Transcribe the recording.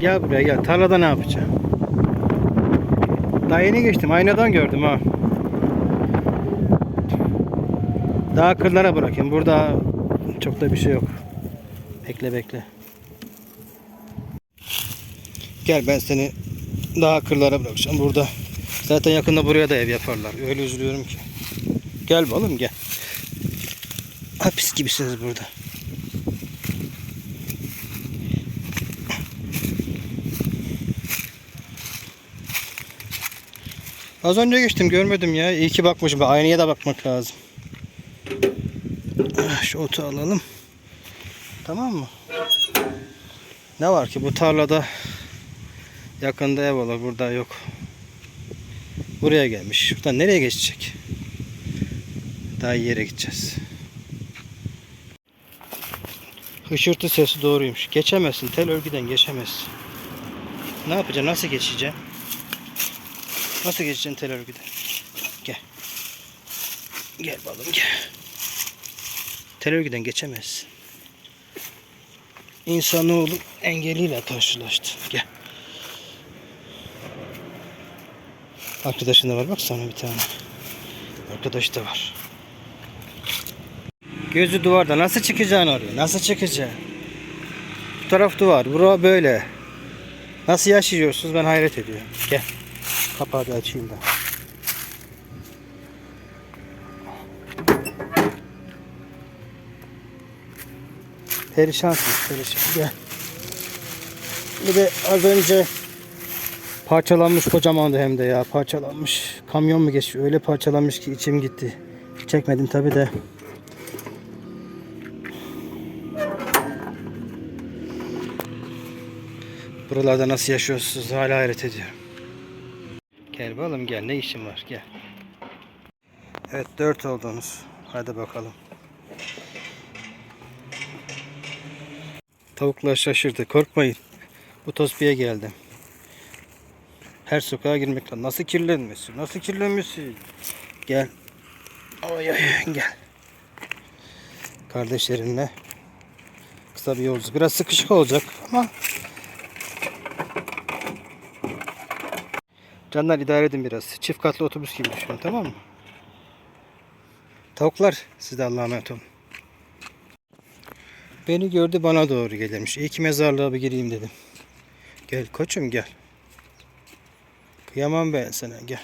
Gel buraya gel. Tarlada ne yapacağım? Daha yeni geçtim. Aynadan gördüm ha. Daha kırlara bırakayım. Burada çok da bir şey yok. Bekle bekle. Gel ben seni daha kırlara bırakacağım burada. Zaten yakında buraya da ev yaparlar. Öyle üzülüyorum ki. Gel balım gel. Hapis gibisiniz burada. Az önce geçtim görmedim ya. İyi ki bakmışım. Aynaya da bakmak lazım. Ah, Şu otu alalım. Tamam mı? Ne var ki bu tarlada yakında ev olur. Burada yok. Buraya gelmiş. Şuradan nereye geçecek? Daha iyi yere gideceğiz. Hışırtı sesi doğruymuş. Geçemezsin. Tel örgüden geçemezsin. Ne yapacaksın? Nasıl geçeceksin? Nasıl geçeceksin tel örgüden? Gel. Gel balım gel. Tel örgüden geçemezsin. İnsanoğlu engeliyle karşılaştı. Gel. Arkadaşın da var bak sana bir tane. Arkadaş da var. Gözü duvarda nasıl çıkacaksın oraya? Nasıl çıkacaksın? Bu taraf duvar. Bura böyle. Nasıl yaşıyorsunuz ben hayret ediyorum. Gel. Kapağı bir açayım ben. Perişansın perişan. Gel. Bir de az önce parçalanmış kocamandı hem de ya parçalanmış. Kamyon mu geçiyor öyle parçalanmış ki içim gitti. Çekmedim tabi de. Buralarda nasıl yaşıyorsunuz hala hayret ediyorum. Gel bakalım gel ne işin var gel. Evet dört oldunuz. Hadi bakalım. Tavuklar şaşırdı. Korkmayın. Bu tospiye geldim. Her sokağa girmek lazım. Nasıl kirlenmesin? Nasıl kirlenmesin? Gel. Ay ay gel. Kardeşlerinle kısa bir yolculuk. Biraz sıkışık olacak ama Canlar idare edin biraz. Çift katlı otobüs gibi düşünün tamam mı? Tavuklar siz de Allah'a emanet olun. Beni gördü bana doğru gelirmiş. İyi ki mezarlığa bir gireyim dedim. Gel koçum gel. Kıyamam ben sana gel.